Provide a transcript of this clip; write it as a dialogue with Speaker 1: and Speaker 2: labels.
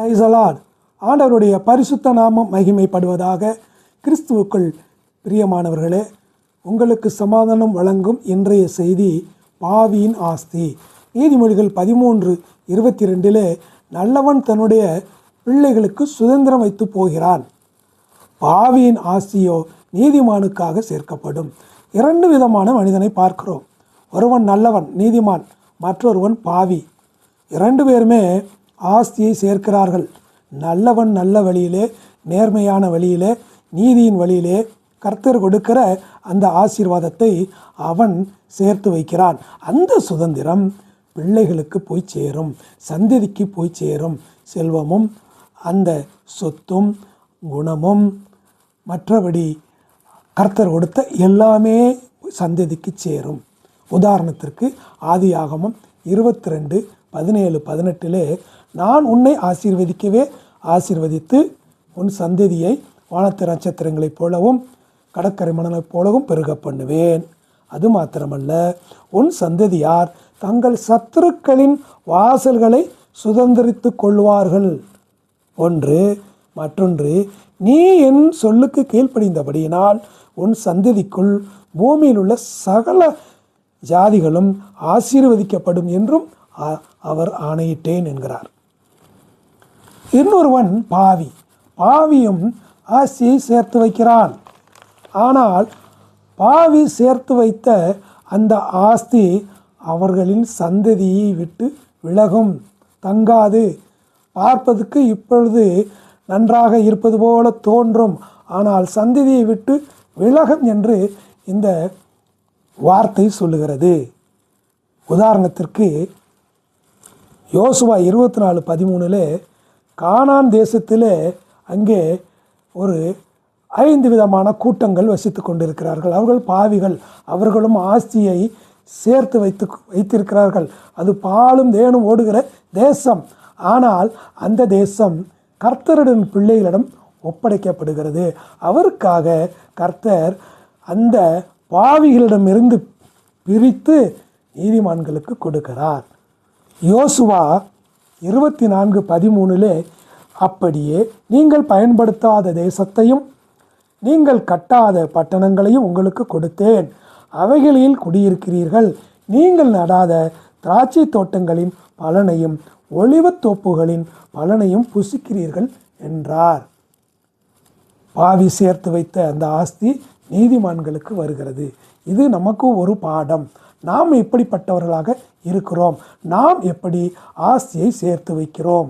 Speaker 1: பிரைசலாட் ஆண்டவருடைய பரிசுத்த நாமம் மகிமைப்படுவதாக கிறிஸ்துவுக்குள் பிரியமானவர்களே உங்களுக்கு சமாதானம் வழங்கும் இன்றைய செய்தி பாவியின் ஆஸ்தி. நீதிமொழிகள் பதிமூன்று இருபத்தி ரெண்டிலே நல்லவன் தன்னுடைய பிள்ளைகளுக்கு சுதந்திரம் வைத்து போகிறான். பாவியின் ஆஸ்தியோ நீதிமானுக்காக சேர்க்கப்படும். இரண்டு விதமான மனிதனை பார்க்கிறோம். ஒருவன் நல்லவன் நீதிமான் மற்றொருவன் பாவி. இரண்டு பேருமே ஆஸ்தியை சேர்க்கிறார்கள். நல்லவன் நல்ல வழியிலே நேர்மையான வழியிலே நீதியின் வழியிலே கர்த்தர் கொடுக்கிற அந்த ஆசீர்வாதத்தை அவன் சேர்த்து வைக்கிறான். அந்த சுதந்திரம் பிள்ளைகளுக்கு போய் சேரும் சந்ததிக்கு போய் சேரும். செல்வமும் அந்த சொத்தும் குணமும் மற்றபடி கர்த்தர் கொடுத்த எல்லாமே சந்ததிக்கு சேரும். உதாரணத்திற்கு ஆதியாகமம் இருபத்தி ரெண்டு பதினேழு பதினெட்டிலே நான் உன்னை ஆசீர்வதிக்கவே ஆசீர்வதித்து உன் சந்ததியை வானத்து நட்சத்திரங்களைப் போலவும் கடற்கரை மணலைப் போலவும் பெருக பண்ணுவேன். அது மாத்திரமல்ல உன் சந்ததியார் தங்கள் சத்துருக்களின் வாசல்களை சுதந்திரித்து கொள்வார்கள். ஒன்று. மற்றொன்று நீ என் சொல்லுக்கு கீழ்ப்படிந்தபடியினால் உன் சந்ததிக்குள் பூமியில் உள்ள சகல ஜாதிகளும் ஆசீர்வதிக்கப்படும் என்றும் அ- அவர் ஆணையிட்டேன் என்கிறார். இன்னொருவன் பாவி. பாவியும் ஆசியை சேர்த்து வைக்கிறான். ஆனால் பாவி சேர்த்து வைத்த அந்த ஆஸ்தி அவர்களின் சந்ததியை விட்டு விலகும் தங்காது. பார்ப்பதற்கு இப்பொழுது நன்றாக இருப்பது போல தோன்றும். ஆனால் சந்ததியை விட்டு விலகும் என்று இந்த வார்த்தை சொல்லுகிறது. உதாரணத்திற்கு யோசுவா இருபத்தி நாலு பதிமூணில் கானான் தேசத்திலே அங்கே ஒரு ஐந்து விதமான கூட்டங்கள் வசித்து கொண்டிருக்கிறார்கள். அவர்கள் பாவிகள். அவர்களும் ஆஸ்தியை சேர்த்து வைத்து வைத்திருக்கிறார்கள். அது பாலும் தேனும் ஓடுகிற தேசம். ஆனால் அந்த தேசம் கர்த்தரிடம் பிள்ளைகளிடம் ஒப்படைக்கப்படுகிறது. அவருக்காக கர்த்தர் அந்த பாவிகளிடமிருந்து பிரித்து நீதிமான்களுக்கு கொடுக்கிறார். யோசுவா இருபத்தி நான்கு பதிமூணிலே அப்படியே நீங்கள் பயன்படுத்தாத தேசத்தையும் நீங்கள் கட்டாத பட்டணங்களையும் உங்களுக்கு கொடுத்தேன். அவைகளில் குடியிருக்கிறீர்கள். நீங்கள் நடாத திராட்சை தோட்டங்களின் பலனையும் ஒளிவத்தோப்புகளின் பலனையும் புசிக்கிறீர்கள் என்றார். பாவி சேர்த்து வைத்த அந்த ஆஸ்தி நீதிமான்களுக்கு வருகிறது. இது நமக்கு ஒரு பாடம். நாம் எப்படிப்பட்டவர்களாக இருக்கிறோம்? நாம் எப்படி ஆஸ்தியை சேர்த்து வைக்கிறோம்?